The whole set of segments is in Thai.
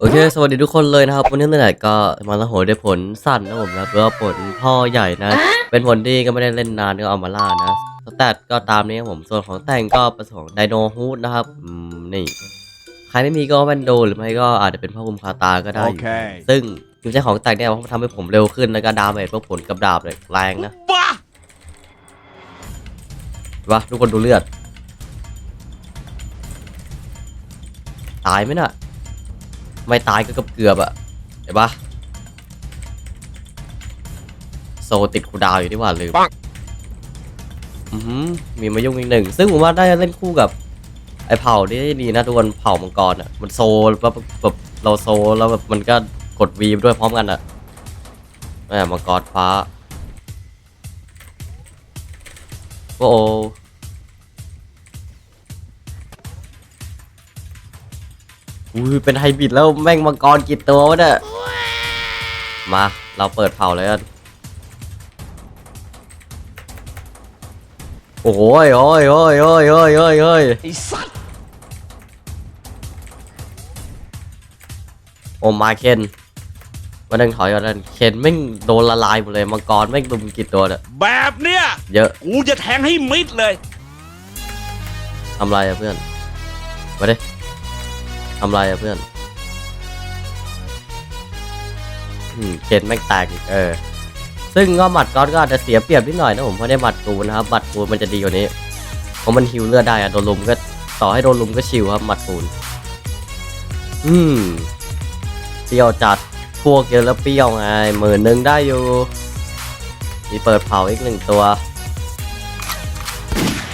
โอเค สวัสดีทุกคนเลยนะครับ วันนี้เมื่อไหร่ก็มาละโหยได้ผลสั้นนะผมนะหรือว่าผลพ่อใหญ่นะ เป็นผลที่ก็ไม่ได้เล่นนานก็เอามาล่านะสแตทก็ตามนี้ครับผม ส่วนของแต่งก็เป็นของไดโนฮูดนะครับ อืม นี่ ใครไม่มีก็แวนโด หรือไม่ก็อาจจะเป็นพ่อคุมคาตาก็ได้อยู่ Okay. ซึ่งจริงๆของแต่งเนี่ยมันทำให้ผมเร็วขึ้นแล้วก็ดาเมจพวกผลกับดาบเลยแรงนะบ้าเห็นปะทุกคนดูเลือด ตายไหมน่ะ ไม่ตายก็เกือบเกือบๆอะเห็นปะโซติดคูลดาวน์อยู่ที่หว่าลืมอือหือมีมายุ่งอีกหนึ่ง ซึ่งผมว่าได้เล่นคู่กับไอ้เผ่านี่ดีนะทุกคนเผ่ามังกรอะมันโซแล้วแบบเราโซแล้วแบบมันก็กดวีด้วยพร้อมกันอะแม่มังกรฟ้า โอ้ อุ้ยเป็นไฮบริดแล้วแม่งมังกรกี่ตัววะเนี่ยมาเราเปิดเผาเลยกันโอ้ยโอ้ยโอ้ยโอ้ยโอ้ยโอ้ยโอ้ยไอ้สัตว์โอมาเคนมาดึงถอยก่อนนั่นเคนแม่งโดนละลายหมดเลยมังกรแม่งดุมกี่ตัวเนี่ยแบบเนี้ยเยอะกูจะแทงให้มิดเลยทำไรอะเพื่อนมาดิ ทำไรอะเพื่อนอืมเคนแม่งแตกเออ ซึ่งก็หมัดก้อนก็อาจจะเสียเปรียบนิดหน่อยนะผมเพราะได้หมัดกูนะครับหมัดกูมันจะดีกว่านี้เพราะมันฮิวเลือดได้อะโดนลุมก็ต่อให้โดนลุมก็ชิวครับหมัดปูนอืมเปรี้ยวจัดพวกเยอะแล้วเปรี้ยวไงหมื่นหนึ่งได้อยู่ มีเปิดเผาอีกหนึ่งตัว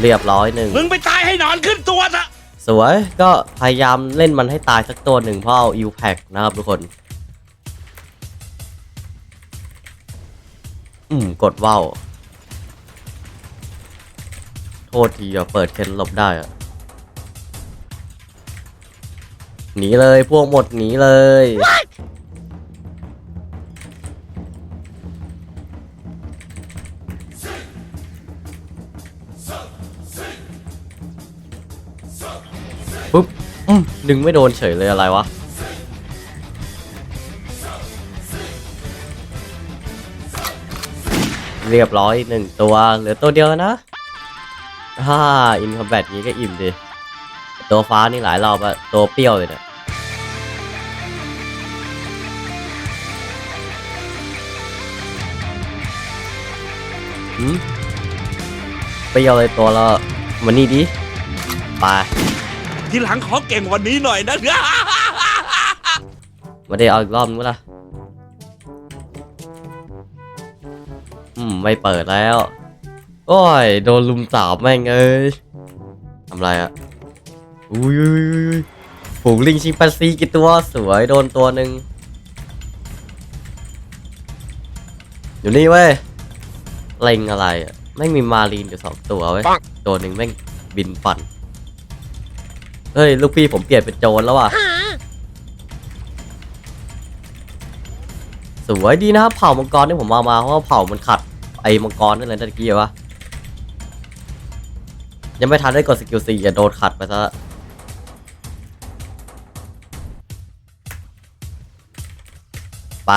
เรียบร้อยหนึ่งมึงไปตายให้หนอนขึ้นตัวซะ สวยก็พยายามเล่นมันให้ตายสักตัวหนึ่งเพราะเอาอิวแพกนะครับทุกคน อืม กดว่าวโทษทีอะเปิดเคนหลบได้อะหนีเลยพวกหมดหนีเลย ดึงไม่โดนเฉยเลยอะไรวะ เรียบร้อยหนึ่งตัว เหลือตัวเดียวนะฮ่าอินคอมแบทนี้ก็อิ่มดิตัวฟ้านี่หลายรอบอะตัวเปรี้ยวเลยเนี่ยเปรี้ยวเลยตัวละมันนี่ดิไป ทีหลังขอเก่งวันนี้หน่อยนะมาได้เอาอีกรอบนึงวะล่ะอืมไม่เปิดแล้ว โอ้ย โดนลุมสาบแม่งเอ้ยทำไรอะอุ้ยอุ้ยอุ้ยอุ้ยฝูงลิงชิมแปนซีกี่ตัวสวยโดนตัวหนึ่งอยู่นี่เว้ยเล็งอะไรอะไม่งมีมารีนอยู่สองตัวเว้ยตัวหนึ่งแม่งบินปั่น เฮ้ยลูกพี่ผมเปลี่ยนเป็นโจรแล้วว่ะ สวยดีนะครับเผ่ามังกรที่ผมเอามาเพราะว่าเผ่ามันขัดไอ้มังกรนั่นเลยตะกี้อะวะยังไม่ทันได้กดสกิลซีจะโดนขัดไปซะละไป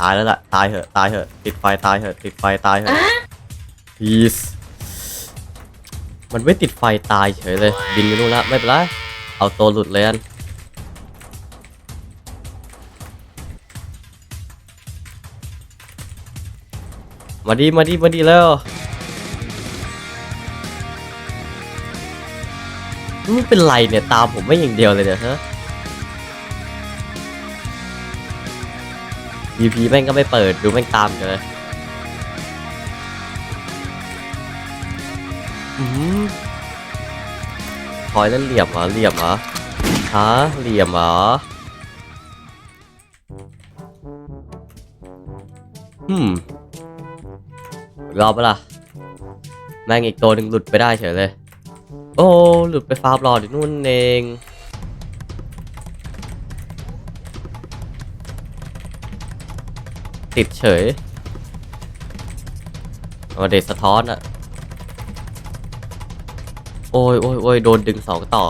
ตายแล้วล่ะ ตายเหอะ ตายเหอะ ติดไฟตายเหอะ ติดไฟตายเหอะ peace มันไม่ติดไฟตายเฉยเลย บินไปนู่นละไม่เป็นไรเอาตัวหลุดเลยอันมาดีมาดีมาดีแล้วไม่เป็นไรเนี่ย ตามผมไม่อย่างเดียวเลยเนี่ยฮะ VP แม่งก็ไม่เปิดดูแม่งตามกันเลย อืมคอยเล่นเหลี่ยมเหรอเหลี่ยมเหรอฮะเหลี่ยมเหรออืมรอบปะล่ะ แม่งอีกตัวหนึ่งหลุดไปได้เฉยเลย โอ้ หลุดไปฟาร์มรออยู่นู่นเองติดเฉยเอาเดชสะท้อนอะ โอ้ยโอ้ยโอ้ยโดนดึงสองต่อ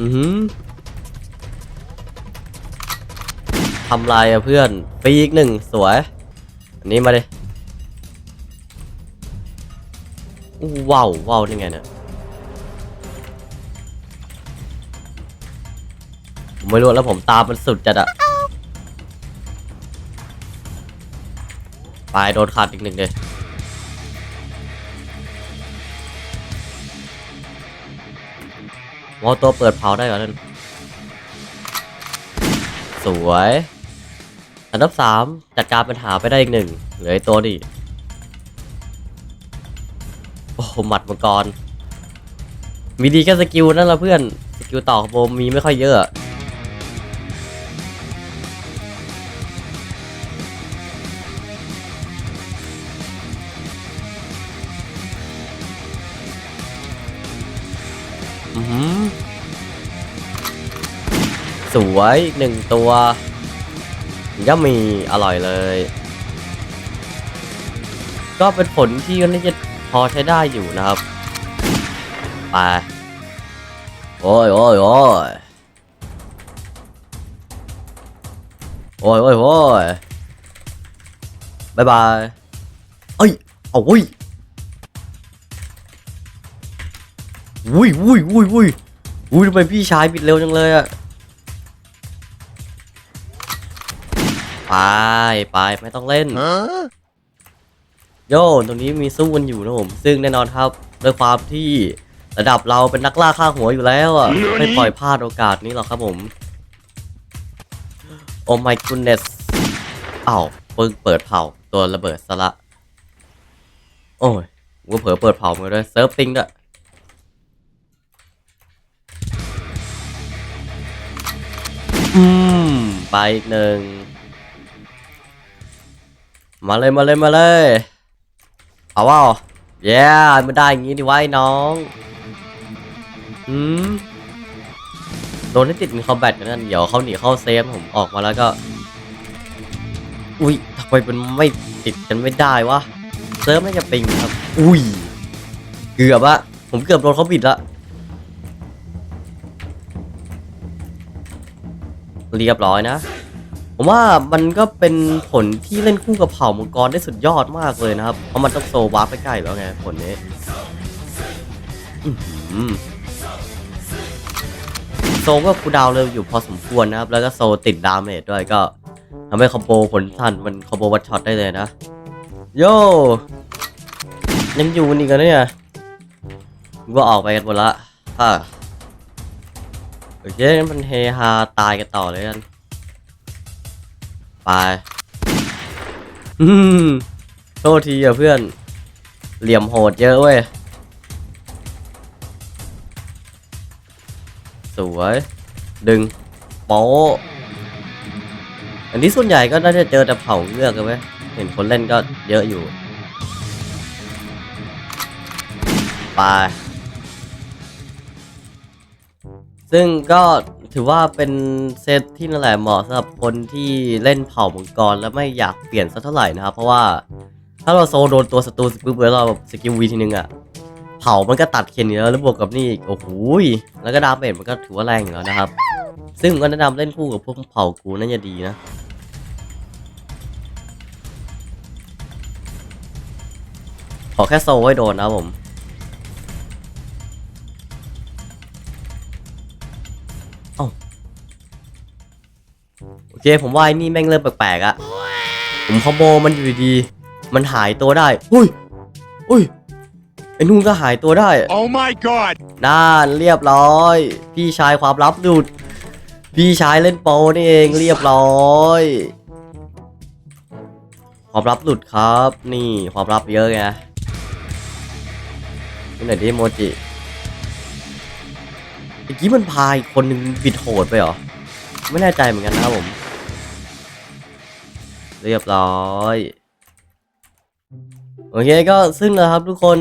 อืมทำลายอะเพื่อนไปอีกหนึ่งสวย อันนี้มาเลยว้าวว้าวนี่ไงเนี่ยผมไม่รู้แล้วผมตามมันสุดจัดอะ ไปโดนขาดอีกหนึ่งเลยมอตัวเปิดเผาได้ก่อนนั่นสวยอันดับสามจัดการปัญหาไปได้อีกหนึ่งเหลือตัวดิโอ้หมัดมังกร มีดีแค่สกิลนั่นละเพื่อน สกิลต่อโบมมีไม่ค่อยเยอะ อือหือสวยอีกหนึ่งตัวย่ามีอร่อยเลย ก็เป็นผลที่น่าจะพอใช้ได้อยู่นะครับ ไป โอ้ยโอ้ยโอ้ยโอ้ยโอ้ยโอ้ยบายบาย เอ้ย เอาวุ้ย วุ้ยวุ้ยวุ้ยวุ้ยวุ้ยทำไมพี่ชายบิดเร็วจังเลยอะไปไปไม่ต้องเล่นโย่ตรงนี้มีสู้กันอยู่นะผม ซึ่งแน่นอนครับด้วยความที่ระดับเราเป็นนักล่าฆ่าหัวอยู่แล้วอะไม่ปล่อยพลาดโอกาสนี้หรอกครับผมโอ้ my goodness อ้าวเพิ่งเปิดเผาตัวระเบิดซะละ โอ้ยกูเผลอเปิดเผามาด้วยเซิร์ฟปิงด้วย ไปอีกหนึ่ง มาเลยมาเลยมาเลย เอาว่าเย้มันได้อย่างงี้ดิไว้น้องอืมโดนให้ติดในคอมแบทนนั่นเดี๋ยวเขาหนีเข้าเซฟผมออกมาแล้วก็ อุ้ยทำไมมันไม่ติดกันไม่ได้วะเซิร์ฟไม่จะปิงครับ อุ้ย เกือบอะผมเกือบโดนเขาบิดละ เรียบร้อยนะ ผมว่ามันก็เป็นผลที่เล่นคู่กับเผ่ามังกรได้สุดยอดมากเลยนะครับ เพราะมันต้องโซวาร์ปไปใกล้แล้วไงผลนี้โซก็คูดาวเร็วอยู่พอสมควรนะครับ แล้วก็โซติดดาเมจด้วยก็ทำให้คอมโบผลทันมันคอมโบวัดช็อตได้เลยนะ โย่ยังอยู่นี่กันเนี่ยก็ออกไปกันหมดละอะ โอเคงั้นมันเฮฮาตายกันต่อเลยกัน ไป อืมโทษทีอะเพื่อน เหลี่ยมโหดเยอะเว้ย สวย ดึง โป๊ะอันนี้ส่วนใหญ่ก็น่าจะเจอแต่เผาเงือกกันไหมเห็นคนเล่นก็เยอะอยู่ ไป ซึ่งก็ถือว่าเป็นเซตที่นั่นแหละเหมาะสำหรับคนที่เล่นเผ่ามังกร แล้วไม่อยากเปลี่ยนสักเท่าไหร่นะครับเพราะว่าถ้าเราโซโดนตัวศัตรูปุ๊บแล้วเราสกิลวีทีนึงอะเผามันก็ตัดเคนอยู่แล้วแล้วบวกกับนี่อีกโอ้โหแล้วก็ดาเมจมันก็ถือว่าแรงอยู่แล้วนะครับ ซึ่งผมก็แนะนำเล่นคู่กับพวกเผ่ากูน่าจะดีนะขอแค่โซให้โดนนะผม เคผมว่าไอ้นี่แม่งเริ่มแปลกๆอะผมคอมโบมันอยู่ดีๆมันหายตัวได้อุ้ยอุ้ยไอ้นุ่นก็หายตัวได้ Oh my god น่านเรียบร้อย พี่ชายความลับหลุด พี่ชายเล่นโปรนี่เองเรียบร้อยความลับหลุดครับ นี่ความลับเยอะไงนี่หน่อยดิโมจิเมื่อกี้มันพายคนหนึ่งบิดโหดไปเหรอ ไม่แน่ใจเหมือนกันนะครับผม เรียบร้อย โอเคก็ซึ่งนะครับทุกคน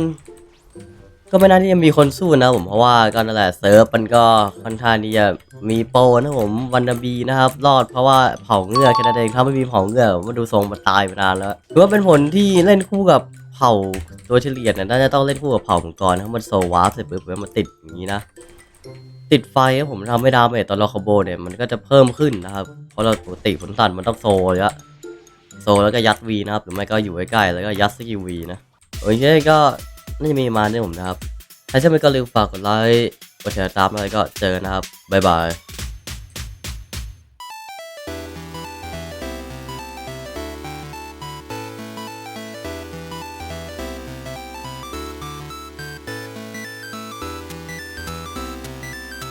ก็ไม่น่าที่จะมีคนสู้นะผมเพราะว่าก็นั่นแหละเซิร์ฟมันก็ค่อนข้างที่จะมีโปนะผมวันนาบีนะครับ รอดเพราะว่าเผาเงือกแค่นั้นเองถ้าไม่มีเผาเงือกมาดูทรงมันตายไปนานแล้วถือว่าเป็นผลที่เล่นคู่กับเผาตัวเฉลี่ยเนี่ยน่าจะต้องเล่นคู่กับเผามังกรนะมันโซวาร์เสร็จปุ๊บมันติดอย่างนี้นะติดไฟผมทำให้ดาเมจตอนเราคอมโบเนี่ยมันก็จะเพิ่มขึ้นนะครับ เพราะเราปกติผลสั่นมันต้องโซเลยอะ โซแล้วก็ยัดวีนะครับหรือไม่ก็อยู่ใกล้ๆแล้วก็ยัดสกิลวีนะโอเคก็น่าจะมีมาณนี้ผมนะครับถ้าใช่ไหมก็ลืมฝากกดไลค์กดแชร์ตามอะไรก็เจอกันนะครับบ๊ายบาย